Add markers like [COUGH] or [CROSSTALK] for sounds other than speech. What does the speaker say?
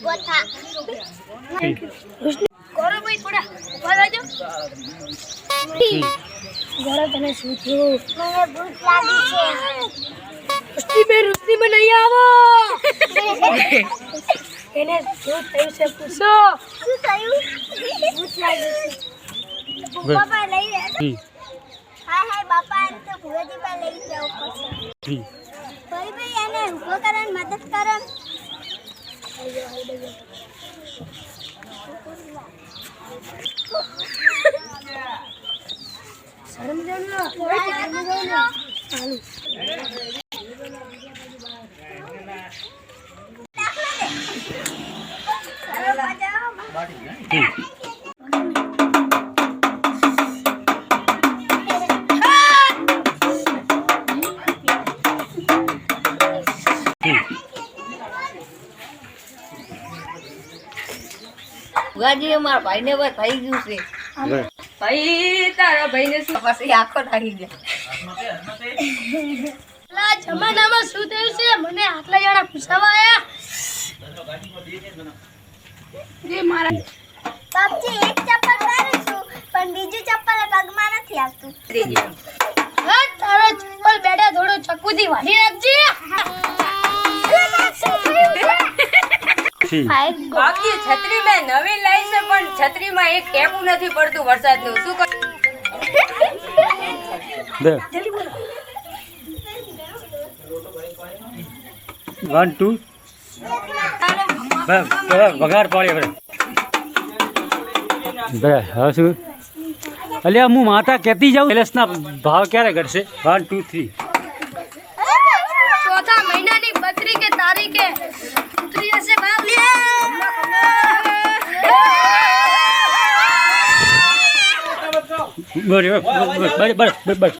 ગોથા ભાઈ થોડા ઊભા રહેજો ગોરો તને શું થયું મને ભૂખ લાગી છે રુસ્તી બે રુસ્તી બે નહીં આવો. [LAUGHS] એને શું થયું છે પૂછો. શું થયું? ભૂખ લાગી છે? પપ્પા પાસે લઈ લે હાય હાય બાપા એમ તો ભુવાજી પાસે લઈ જવું પડશે ભાઈ ભાઈ એને ઊભો કરે ને મદદ કરે શરમ જેમ ના ચાલુ ભુવાજી અમારા ભાઈને બસ થઈ ગયું છે. ભાઈ તારા ભાઈને શું? પછી આખો નાખી ગયા જમાનામાં શું થયું છે? મને આટલા જણા પૂછાવા બાપજી એક ચપ્પલ પહેરું છું પણ બીજું ચપ્પલ પગમાં નથી આવતું. હા તારો ચપ્પલ બેડા થોડો ચક્કુથી વાળી બાપજી છત્રી મેં નવી લઈ છે પણ છત્રીમાં એક ટેપું નથી પડતું વરસાદનું. શું કરું વન ટુ વઘાર પાડી આપણે બે હવે શું? અલ્યા હું માતા કહેતી જાઉં. એલએસના ભાવ ક્યારે ઘટશે? વન ટુ થ્રી ચોથા મહિનાની બત્રી કે તારીખે બરાબર બરાબર બરાબર બરાબર